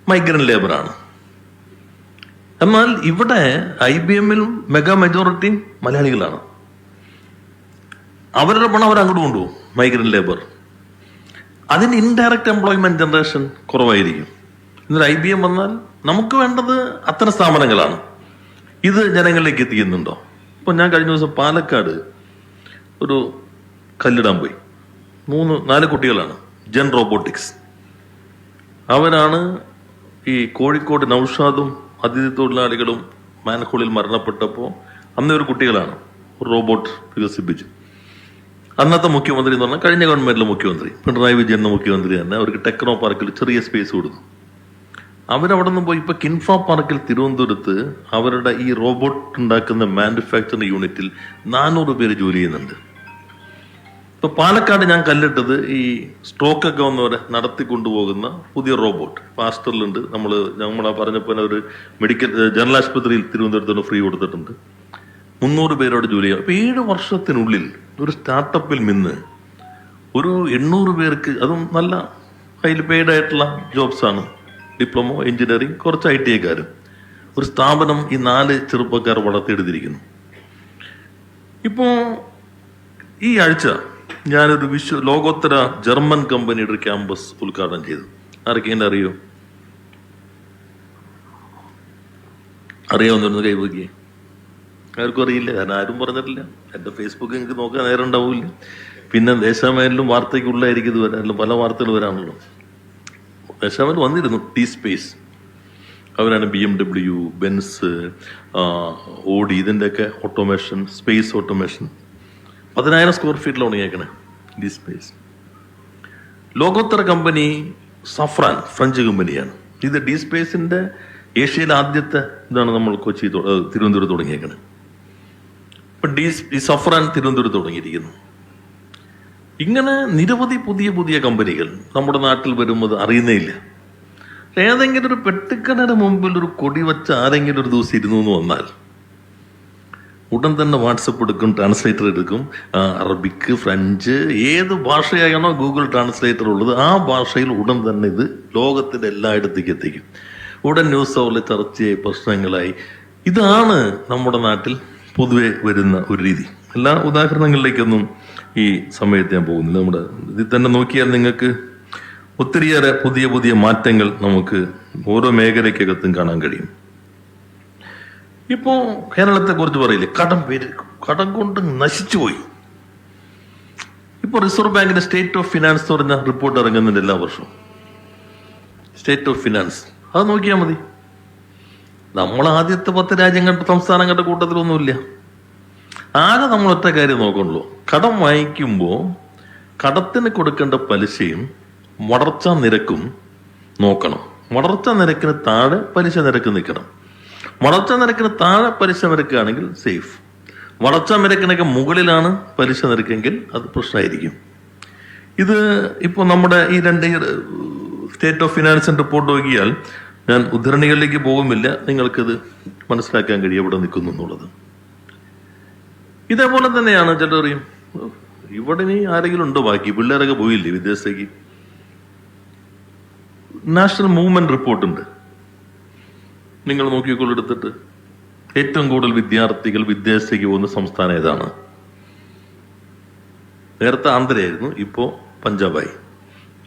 മൈഗ്രന്റ് ലേബറാണ് എന്നാൽ ഇവിടെ ഐ ബി എമ്മിലും മെഗാ മെജോറിറ്റിയും മലയാളികളാണ്. അവരുടെ പണം അവർ അങ്ങോട്ട് കൊണ്ടുപോകും മൈഗ്രന്റ് ലേബർ അതിന് ഇൻഡയറക്റ്റ് എംപ്ലോയ്മെന്റ് ജനറേഷൻ കുറവായിരിക്കും. എന്നാൽ ഐ ബി എം വന്നാൽ നമുക്ക് വേണ്ടത് അത്തരം സ്ഥാപനങ്ങളാണ്. ഇത് ജനങ്ങളിലേക്ക് എത്തിക്കുന്നുണ്ടോ? ഇപ്പൊ ഞാൻ കഴിഞ്ഞ ദിവസം പാലക്കാട് ഒരു കല്ലിടാൻ പോയി. മൂന്ന് നാല് കുട്ടികളാണ്. Genrobotics. അവരാണ് ഈ കോഴിക്കോട് നൌഷാദും അതിഥി തൊഴിലാളികളും മാനഹോളിൽ മരണപ്പെട്ടപ്പോൾ അന്നേ ഒരു കുട്ടികളാണ്. ഒരു റോബോട്ട് വികസിപ്പിച്ചു. അന്നത്തെ മുഖ്യമന്ത്രി എന്ന് പറഞ്ഞാൽ കഴിഞ്ഞ ഗവൺമെന്റിലെ മുഖ്യമന്ത്രി. പിണറായി വിജയൻ മുഖ്യമന്ത്രി തന്നെ അവർക്ക് ടെക്നോ പാർക്കിൽ ചെറിയ സ്പേസ് കൊടുത്തു. അവരവിടെ നിന്ന് പോയി ഇപ്പൊ കിൻഫ്ര പാർക്കിൽ തിരുവനന്തപുരത്ത് അവരുടെ ഈ റോബോട്ട് ഉണ്ടാക്കുന്ന മാനുഫാക്ചറിംഗ് യൂണിറ്റിൽ നാനൂറ് പേര് ജോലി ചെയ്യുന്നുണ്ട്. ഇപ്പൊ പാലക്കാട് ഞാൻ കല്ലിട്ടത് ഈ സ്ട്രോക്ക് ഒക്കെ വന്നവരെ നടത്തി കൊണ്ടുപോകുന്ന പുതിയ റോബോട്ട്. ഫാസ്റ്ററിലുണ്ട് നമ്മൾ നമ്മളാ പറഞ്ഞപ്പോൾ ഒരു മെഡിക്കൽ ജനറൽ ആശുപത്രിയിൽ തിരുവനന്തപുരത്ത് ഫ്രീ കൊടുത്തിട്ടുണ്ട്. മുന്നൂറ് പേരോട് ജോലി ചെയ്യാം. അപ്പൊ ഏഴ് വർഷത്തിനുള്ളിൽ ഒരു സ്റ്റാർട്ടപ്പിൽ നിന്ന് ഒരു എണ്ണൂറ് പേർക്ക് അതും നല്ല ഹൈലി പെയ്ഡ് ആയിട്ടുള്ള ജോബ്സ് ആണ് ഡിപ്ലോമോ എഞ്ചിനീയറിംഗ് കുറച്ച് ഐ ടി ഐക്കാരും. ഒരു സ്ഥാപനം ഈ നാല് ചെറുപ്പക്കാർ വളർത്തിയെടുത്തിരിക്കുന്നു. ഇപ്പോ ഈ ആഴ്ച ഞാനൊരു വിശ്വ ലോകോത്തര ജർമ്മൻ കമ്പനിയുടെ ഒരു ക്യാമ്പസ് ഉദ്ഘാടനം ചെയ്തു. ആരൊക്കെ ആർക്കെങ്കിലും അറിയോ? അറിയാവുന്ന കൈവക്കിയേ ആർക്കും അറിയില്ല കാരണം ആരും പറഞ്ഞിട്ടില്ല. എന്റെ ഫേസ്ബുക്ക് നിങ്ങൾക്ക് നോക്കാൻ നേരം ഉണ്ടാവില്ല. പിന്നെ ദേശാമേലിലും വാർത്തയ്ക്കുള്ളായിരിക്കും ഇത് വരാൻ പല വാർത്തകൾ വരാണല്ലോ ദേശാമേൽ വന്നിരുന്നു ടി സ്പേസ് അവരാണ് B M W Benz Audi ഇതിന്റെയൊക്കെ ഓട്ടോമേഷൻ സ്പേസ് ഓട്ടോമേഷൻ പതിനായിരം സ്ക്വയർ ഫീറ്റിൽ ഉണങ്ങിയേക്കണ് ഡി സ്പേസ് ലോകോത്തര കമ്പനി സഫ്രാൻ ഫ്രഞ്ച് കമ്പനിയാണ് ഇത് ഡി സ്പേസിന്റെ ഏഷ്യയിലെ ആദ്യത്തെ ഇതാണ് നമ്മൾ കൊച്ചി തിരുവനന്തപുരത്ത് തുടങ്ങിയേക്കണത് ഇപ്പം ഡി സഫ്രാൻ തിരുവനന്തപുരത്ത് തുടങ്ങിയിരിക്കുന്നു. ഇങ്ങനെ നിരവധി പുതിയ പുതിയ കമ്പനികൾ നമ്മുടെ നാട്ടിൽ വരുമ്പോൾ അറിയുന്നേ ഇല്ല ഏതെങ്കിലും ഒരു പെട്ടിക്കടയുടെ മുമ്പിൽ ഒരു കൊടി വെച്ച് ആരെങ്കിലും ഒരു ദിവസം ഇരുന്നു എന്ന് വന്നാൽ ഉടൻ തന്നെ വാട്സപ്പ് എടുക്കും ട്രാൻസ്ലേറ്റർ എടുക്കും. അറബിക്ക് ഫ്രഞ്ച് ഏത് ഭാഷയാണോ ഗൂഗിൾ ട്രാൻസ്ലേറ്റർ ഉള്ളത് ആ ഭാഷയിൽ ഉടൻ തന്നെ ഇത് ലോകത്തിന്റെ എല്ലായിടത്തേക്ക് എത്തിക്കും. ഉടൻ ന്യൂസ് അവറിൽ ചർച്ചയായി പ്രശ്നങ്ങളായി. ഇതാണ് നമ്മുടെ നാട്ടിൽ പൊതുവെ വരുന്ന ഒരു രീതി. എല്ലാ ഉദാഹരണങ്ങളിലേക്കൊന്നും ഈ സമയത്ത് ഞാൻ പോകുന്നില്ല നമ്മുടെ ഇതിൽ തന്നെ നോക്കിയാൽ നിങ്ങൾക്ക് ഒത്തിരിയേറെ പുതിയ പുതിയ മാറ്റങ്ങൾ നമുക്ക് ഓരോ മേഖലയ്ക്കകത്തും കാണാൻ കഴിയും. ഇപ്പോ കേരളത്തെ കുറിച്ച് പറയില്ലേ കടം പേര് കടം കൊണ്ട് നശിച്ചുപോയി ഇപ്പൊ റിസർവ് ബാങ്കിന്റെ സ്റ്റേറ്റ് ഓഫ് ഫിനാൻസ് എന്ന് പറഞ്ഞ റിപ്പോർട്ട് ഇറങ്ങുന്നുണ്ട് എല്ലാ വർഷവും. State of finance. അത് നോക്കിയാൽ മതി. നമ്മൾ ആദ്യത്തെ പത്ത് രാജ്യങ്ങളുടെ സംസ്ഥാനങ്ങളുടെ കൂട്ടത്തിലൊന്നുമില്ല. ആകെ നമ്മൾ ഒറ്റ കാര്യം നോക്കണല്ലോ കടം വാങ്ങിക്കുമ്പോൾ കടത്തിന് കൊടുക്കേണ്ട പലിശയും വളർച്ചാ നിരക്കും നോക്കണം. വളർച്ചാ നിരക്കിന് താഴെ പലിശ നിരക്ക് നിൽക്കണം. വളർച്ചാ നിരക്കിന് താഴെ പലിശ നിരക്കാണെങ്കിൽ സേഫ്. വളർച്ചാ നിരക്കിനൊക്കെ മുകളിലാണ് പലിശ നിരക്കെങ്കിൽ അത് പ്രശ്നമായിരിക്കും. ഇത് ഇപ്പോൾ നമ്മുടെ ഈ രണ്ട് സ്റ്റേറ്റ് ഓഫ് ഫിനാൻസിന്റെ റിപ്പോർട്ട് നോക്കിയാൽ ഞാൻ ഉദ്ധരണികളിലേക്ക് പോകുമില്ല നിങ്ങൾക്കിത് മനസ്സിലാക്കാൻ കഴിയും എവിടെ നിൽക്കുന്നു എന്നുള്ളത്. ഇതേപോലെ തന്നെയാണ് ചിലർ പറയും ഇവിടെ ഇനി ആരെങ്കിലും ഉണ്ടോ ബാക്കി? പിള്ളേരൊക്കെ പോയില്ലേ വിദേശത്തേക്ക്? നാഷണൽ മൂവ്മെന്റ് റിപ്പോർട്ടുണ്ട്. നിങ്ങൾ നോക്കിക്കൊള്ളെടുത്തിട്ട് ഏറ്റവും കൂടുതൽ വിദ്യാർത്ഥികൾ വിദേശത്തേക്ക് പോകുന്ന സംസ്ഥാനം ഏതാണ്? നേരത്തെ ആന്ധ്രയായിരുന്നു ഇപ്പോ പഞ്ചാബായി.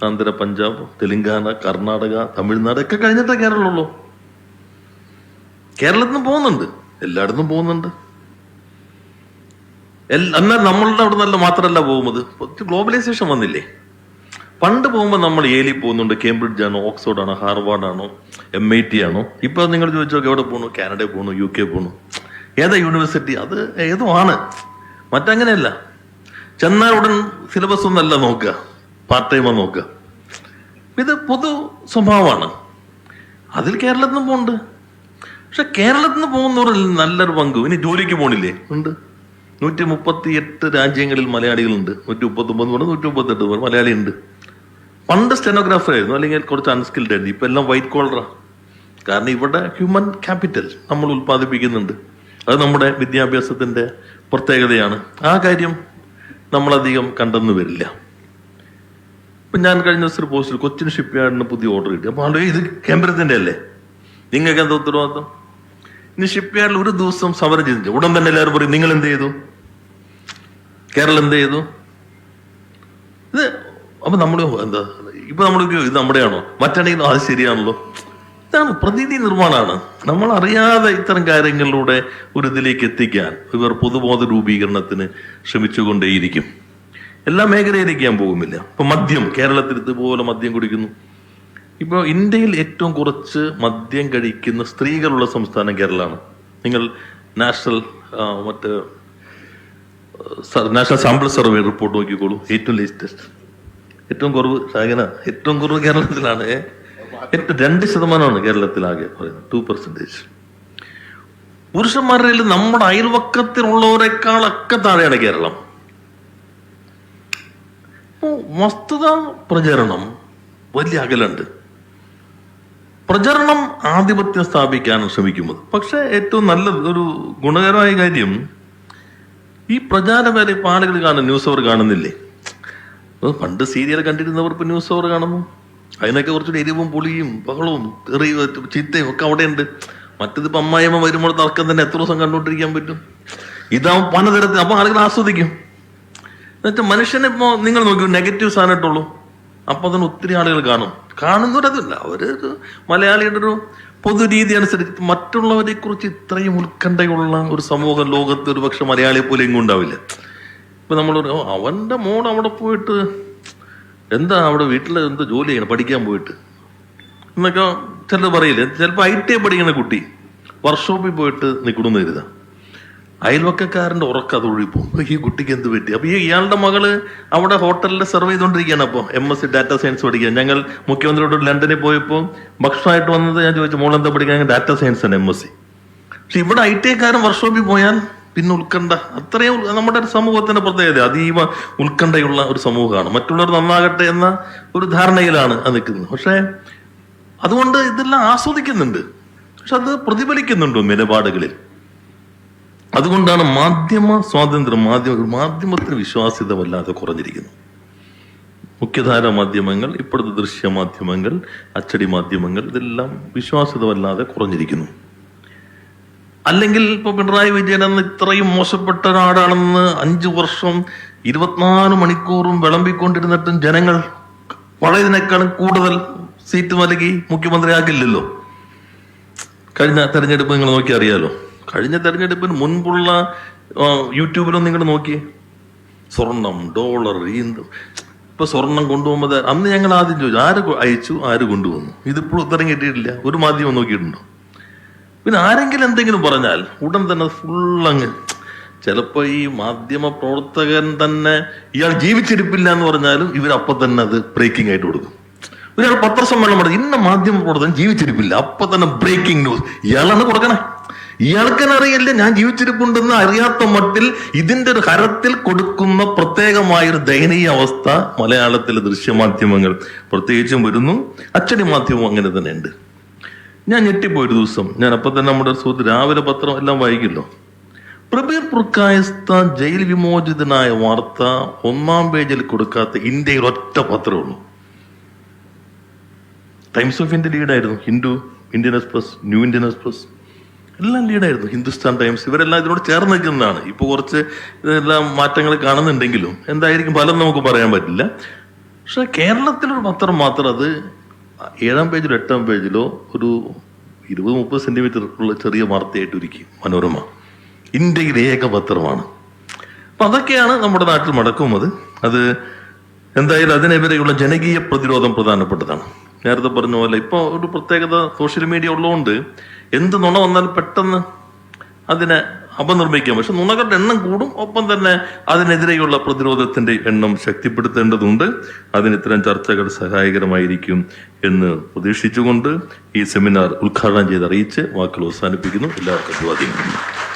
ആന്ധ്ര പഞ്ചാബ് തെലുങ്കാന കർണാടക തമിഴ്നാട് ഒക്കെ കഴിഞ്ഞിട്ടേ കേരളമുള്ളൂ. കേരളത്തിൽ നിന്ന് പോകുന്നുണ്ട് എല്ലായിടത്തും പോകുന്നുണ്ട്. എന്നാൽ നമ്മളുടെ അവിടെ നല്ല മാത്രമല്ല പോകുന്നത്. ഗ്ലോബലൈസേഷൻ വന്നില്ലേ? പണ്ട് പോകുമ്പോൾ നമ്മൾ ഏലി പോകുന്നുണ്ട്. കേംബ്രിഡ്ജ് ആണോ ഓക്സ്ഫോർഡ് ആണോ ഹാർവാർഡ് ആണോ എം ഐ ടി ആണോ? ഇപ്പോൾ നിങ്ങൾ ചോദിച്ചു എവിടെ പോകണു കാനഡ പോകണു യു കെ പോകണു ഏതാ യൂണിവേഴ്സിറ്റി അത് ഏതോ ആണ് മറ്റങ്ങനെയല്ല. ചെന്നാൽ ഉടൻ സിലബസ് ഒന്നല്ല നോക്കുക. പാർട്ട് ടൈമാണ് നോക്കുക. ഇത് പൊതു സ്വഭാവമാണ്. അതിൽ കേരളത്തിൽ നിന്ന് പോകുന്നുണ്ട്. പക്ഷെ കേരളത്തിൽ നിന്ന് പോകുന്നവരിൽ നല്ലൊരു പങ്ക്. ഇനി ജോലിക്ക് പോണില്ലേ? ഉണ്ട്. നൂറ്റി മുപ്പത്തി എട്ട് രാജ്യങ്ങളിൽ മലയാളികളുണ്ട്. നൂറ്റി മുപ്പത്തി ഒമ്പത് പറഞ്ഞു നൂറ്റി മുപ്പത്തി എട്ട് പേർ മലയാളി ഉണ്ട് പണ്ട് സ്റ്റെനോഗ്രാഫർ ആയിരുന്നു. അല്ലെങ്കിൽ കുറച്ച് അൺസ്കിൽഡ് ആയിരുന്നു. ഇപ്പൊ എല്ലാം വൈറ്റ് കോളറാ കാരണം ഇവിടെ ഹ്യൂമൻ ക്യാപിറ്റൽ നമ്മൾ ഉൽപ്പാദിപ്പിക്കുന്നുണ്ട്. അത് നമ്മുടെ വിദ്യാഭ്യാസത്തിന്റെ പ്രത്യേകതയാണ്. ആ കാര്യം നമ്മളധികം കണ്ടെന്ന് വരില്ല. ഇപ്പൊ ഞാൻ കഴിഞ്ഞ ദിവസം പോസ്റ്റിൽ കൊച്ചിൻ ഷിപ്പ് യാർഡിന് പുതിയ ഓർഡർ കിട്ടി. അപ്പൊ ആളുകൾ ഇത് കേന്ദ്രത്തിന്റെ അല്ലേ? നിങ്ങൾക്ക് എന്താ ഉത്തരവാദിത്വം ഇനി ഷിപ്പ് യാർഡിൽ ഒരു ദിവസം സമരം ചെയ്തിട്ടില്ല. ഉടൻ തന്നെ എല്ലാവരും പറയും നിങ്ങൾ എന്ത് ചെയ്തു? കേരളം എന്ത് ചെയ്തു? ഇത് അപ്പൊ നമ്മൾ എന്താ ഇപ്പൊ നമ്മൾ ഇത് നമ്മുടെയാണോ? മറ്റാണെങ്കിലും അത് ശരിയാണല്ലോ. ഇതാണ് പ്രതീതി നിർമ്മാണമാണ്. നമ്മൾ അറിയാതെ ഇത്തരം കാര്യങ്ങളിലൂടെ ഒരു ഇതിലേക്ക് എത്തിക്കാൻ ഇവർ പൊതുബോധ രൂപീകരണത്തിന് ശ്രമിച്ചുകൊണ്ടേയിരിക്കും. എല്ലാ മേഖലയിലേക്ക് ഞാൻ പോകുന്നില്ല. ഇപ്പൊ മദ്യം കേരളത്തിൽ ഇതുപോലെ മദ്യം കുടിക്കുന്നു. ഇപ്പൊ ഇന്ത്യയിൽ ഏറ്റവും കുറച്ച് മദ്യം കഴിക്കുന്ന സ്ത്രീകളുള്ള സംസ്ഥാനം കേരളമാണ്. നിങ്ങൾ നാഷണൽ മറ്റേ നാഷണൽ സാമ്പിൾ സർവേ റിപ്പോർട്ട് നോക്കിക്കോളൂ. ഏറ്റവും ലേറ്റസ്റ്റ് ഏറ്റവും കുറവ് ഷാഗന ഏറ്റവും കുറവ് കേരളത്തിലാണ്? ഏറ്റവും രണ്ട് ശതമാനമാണ് കേരളത്തിലാകെ പറയുന്നത്. ടു പെർസെന്റേജ് പുരുഷന്മാരുടെ നമ്മുടെ അയൽവക്കത്തിലുള്ളവരെക്കാളൊക്കെ താഴെയാണ് കേരളം. വസ്തുത പ്രചരണം വലിയ അകലുണ്ട്. പ്രചരണം ആധിപത്യം സ്ഥാപിക്കാൻ ശ്രമിക്കുന്നത് പക്ഷെ ഏറ്റവും നല്ല ഒരു ഗുണകരമായ കാര്യം ഈ പ്രചാരവേല ഇപ്പൊ ആളുകൾ കാണും ന്യൂസ് അവർ കാണുന്നില്ലേ? പണ്ട് സീരിയൽ കണ്ടിരുന്നവർ ഇപ്പൊ ന്യൂസ് അവർ കാണുന്നു. അതിനൊക്കെ കുറച്ചുകൂടി എരിവും പുളിയും ബഹളവും തെറിയും ചീത്തയും ഒക്കെ അവിടെയുണ്ട്. മറ്റേതിപ്പോ അമ്മായിയമ്മ വരുമ്പോൾ തർക്കം തന്നെ എത്ര ദിവസം കണ്ടുകൊണ്ടിരിക്കാൻ പറ്റും? ഇതാവും പലതരത്തിൽ അപ്പൊ ആളുകൾ ആസ്വദിക്കും. എന്നുവെച്ചാൽ മനുഷ്യനെ ഇപ്പോ നിങ്ങൾ നോക്കി നെഗറ്റീവ് സാധനമായിട്ടുള്ളൂ അപ്പൊ തന്നെ ഒത്തിരി ആളുകൾ കാണും. കാണുന്നവരതില്ല. അവർ മലയാളിയുടെ ഒരു പൊതു രീതി അനുസരിച്ച് മറ്റുള്ളവരെ കുറിച്ച് ഇത്രയും ഉത്കണ്ഠയുള്ള ഒരു സമൂഹം ലോകത്ത് ഒരു പക്ഷെ മലയാളിയെ പോലെ എങ്ങും ഉണ്ടാവില്ല. ഇപ്പൊ നമ്മൾ അവന്റെ മോൻ അവിടെ പോയിട്ട് എന്താ അവിടെ വീട്ടിൽ എന്താ ജോലി ചെയ്യണം പഠിക്കാൻ പോയിട്ട്? എന്നൊക്കെ ചിലർ പറയില്ലേ ചിലപ്പോൾ ഐ ടി പഠിക്കുന്ന കുട്ടി വർക്ക്ഷോപ്പിൽ പോയിട്ട് നിൽക്കണമെന്ന് കരുതാം. അയൽവക്കക്കാരന്റെ ഉറക്കം അത് ഒഴിപ്പോകും ഈ കുട്ടിക്ക് എന്ത് പറ്റി? അപ്പൊ ഈ ഇയാളുടെ മകൾ അവിടെ ഹോട്ടലിൽ സെർവ് ചെയ്തുകൊണ്ടിരിക്കുകയാണ്. അപ്പോൾ M S C data science പഠിക്കാൻ ഞങ്ങൾ മുഖ്യമന്ത്രിയോട് ലണ്ടനിൽ പോയപ്പോൾ ഭക്ഷണമായിട്ട് വന്നത് ഞാൻ ചോദിച്ചു മോൾ എന്താ പഠിക്കാൻ? ഡാറ്റാ സയൻസ് ആണ് എം എസ് സി പക്ഷെ ഇവിടെ ഐ ടി ഐക്കാരൻ വർക്ക്ഷോപ്പിൽ പോയാൽ പിന്നെ ഉത്കണ്ഠ. അത്രയും നമ്മുടെ ഒരു സമൂഹത്തിന്റെ പ്രത്യേകത. അതീവ ഉത്കണ്ഠയുള്ള ഒരു സമൂഹമാണ്. മറ്റുള്ളവർ നന്നാകട്ടെ എന്ന ഒരു ധാരണയിലാണ് അത് നിൽക്കുന്നത്. പക്ഷേ അതുകൊണ്ട് ഇതെല്ലാം ആസ്വദിക്കുന്നുണ്ട്. പക്ഷെ അത് പ്രതിഫലിക്കുന്നുണ്ടോ നിലപാടുകളിൽ. അതുകൊണ്ടാണ് മാധ്യമ സ്വാതന്ത്ര്യം മാധ്യമ മാധ്യമത്തിന് വിശ്വാസ്യത വല്ലാതെ കുറഞ്ഞിരിക്കുന്നു മുഖ്യധാര മാധ്യമങ്ങൾ ഇപ്പോഴത്തെ ദൃശ്യ മാധ്യമങ്ങൾ അച്ചടി മാധ്യമങ്ങൾ ഇതെല്ലാം വിശ്വാസ്യത വല്ലാതെ കുറഞ്ഞിരിക്കുന്നു. അല്ലെങ്കിൽ ഇപ്പൊ പിണറായി വിജയൻ എന്ന ഇത്രയും മോശപ്പെട്ട ഒരാളാണെന്ന് അഞ്ചു വർഷം ഇരുപത്തിനാല് മണിക്കൂറും വിളമ്പിക്കൊണ്ടിരുന്നിട്ടും ജനങ്ങൾ പഴയതിനേക്കാളും കൂടുതൽ സീറ്റ് നൽകി മുഖ്യമന്ത്രിയാകില്ലല്ലോ. കഴിഞ്ഞ തെരഞ്ഞെടുപ്പ് നിങ്ങൾ നോക്കി അറിയാലോ കഴിഞ്ഞ തെരഞ്ഞെടുപ്പിന് മുൻപുള്ള യൂട്യൂബിലും നിങ്ങൾ നോക്കി സ്വർണം ഡോളർ ഈന്ത്. ഇപ്പൊ സ്വർണം കൊണ്ടുപോകുമ്പോൾ അന്ന് ഞങ്ങൾ ആദ്യം ചോദിച്ചു ആര് അയച്ചു ആര് കൊണ്ടുവന്നു? ഇതിപ്പോഴും ഉത്തരം കിട്ടിയിട്ടില്ല. ഒരു മാധ്യമം നോക്കിയിട്ടുണ്ടോ? പിന്നെ ആരെങ്കിലും എന്തെങ്കിലും പറഞ്ഞാൽ ഉടൻ തന്നെ ഫുൾ അങ്ങ് ചിലപ്പോ ഈ മാധ്യമ പ്രവർത്തകൻ തന്നെ ഇയാൾ ജീവിച്ചിരിപ്പില്ല എന്ന് പറഞ്ഞാലും ഇവരപ്പം തന്നെ അത് ബ്രേക്കിംഗ് ആയിട്ട് കൊടുക്കും. ഒരാൾ പത്രസമ്മേളനം പറഞ്ഞു ഇന്ന മാധ്യമ പ്രവർത്തകൻ ജീവിച്ചിരിപ്പില്ല. അപ്പൊ തന്നെ ബ്രേക്കിംഗ് ന്യൂസ് ഇയാളാണ് കൊടുക്കണേ. ഇയാൾക്കെന്നെ അറിയില്ല. ഞാൻ ജീവിച്ചിരിപ്പുണ്ടെന്ന് അറിയാത്ത മട്ടിൽ ഇതിന്റെ ഒരു ഹരത്തിൽ കൊടുക്കുന്ന പ്രത്യേകമായ ഒരു ദയനീയ അവസ്ഥ മലയാളത്തിലെ ദൃശ്യമാധ്യമങ്ങൾ പ്രത്യേകിച്ചും വരുന്നു. അച്ചടി മാധ്യമം അങ്ങനെ തന്നെ ഉണ്ട്. ഞാൻ ഞെട്ടിപ്പോയി ഒരു ദിവസം. ഞാൻ അപ്പൊ തന്നെ നമ്മുടെ സുഹൃത്ത് രാവിലെ പത്രം എല്ലാം വായിക്കില്ലോ പ്രബീർ പുർക്കായസ്ത ജയിൽ വിമോചിതനായ വാർത്ത ഒന്നാം പേജിൽ കൊടുക്കാത്ത ഇന്ത്യയിൽ ഒറ്റ പത്രമുള്ളൂ Times of India ലീഡായിരുന്നു Hindu Indian Express New Indian Express. എല്ലാം ലീഡായിരുന്നു ഹിന്ദുസ്ഥാൻ ടൈംസ് ഇവരെല്ലാം ഇതിനോട് ചേർന്ന് നിൽക്കുന്നതാണ്. ഇപ്പൊ കുറച്ച് ഇതെല്ലാം മാറ്റങ്ങൾ കാണുന്നുണ്ടെങ്കിലും എന്തായിരിക്കും ഫലം നമുക്ക് പറയാൻ പറ്റില്ല. പക്ഷെ കേരളത്തിലൊരു പത്രം മാത്രം അത് ഏഴാം പേജിലോ എട്ടാം പേജിലോ ഒരു ഇരുപത് മുപ്പത് സെന്റിമീറ്റർ ഉള്ള ചെറിയ വാർത്തയായിട്ട് ഒരുക്കി. മനോരമ. ഇന്ത്യയിലെ ഏക പത്രമാണ് അപ്പൊ അതൊക്കെയാണ് നമ്മുടെ നാട്ടിൽ മടക്കുന്നത്. അത് എന്തായാലും അതിനെതിരെയുള്ള ജനകീയ പ്രതിരോധം പ്രധാനപ്പെട്ടതാണ്. നേരത്തെ പറഞ്ഞ പോലെ ഇപ്പൊ ഒരു പ്രത്യേകത സോഷ്യൽ മീഡിയ ഉള്ളതുകൊണ്ട് എന്ത് നുണ വന്നാലും പെട്ടെന്ന് അതിനെ അപനിർമ്മിക്കാം. പക്ഷെ നുണകളുടെ എണ്ണം കൂടും. ഒപ്പം തന്നെ അതിനെതിരെയുള്ള പ്രതിരോധത്തിന്റെ എണ്ണം ശക്തിപ്പെടുത്തേണ്ടതുണ്ട്. അതിന് ഇത്തരം ചർച്ചകൾ സഹായകരമായിരിക്കും എന്ന് പ്രതീക്ഷിച്ചുകൊണ്ട് ഈ സെമിനാർ ഉദ്ഘാടനം ചെയ്ത് അറിയിച്ച് വാക്കുകൾ അവസാനിപ്പിക്കുന്നു. എല്ലാവർക്കും സ്വാധീനം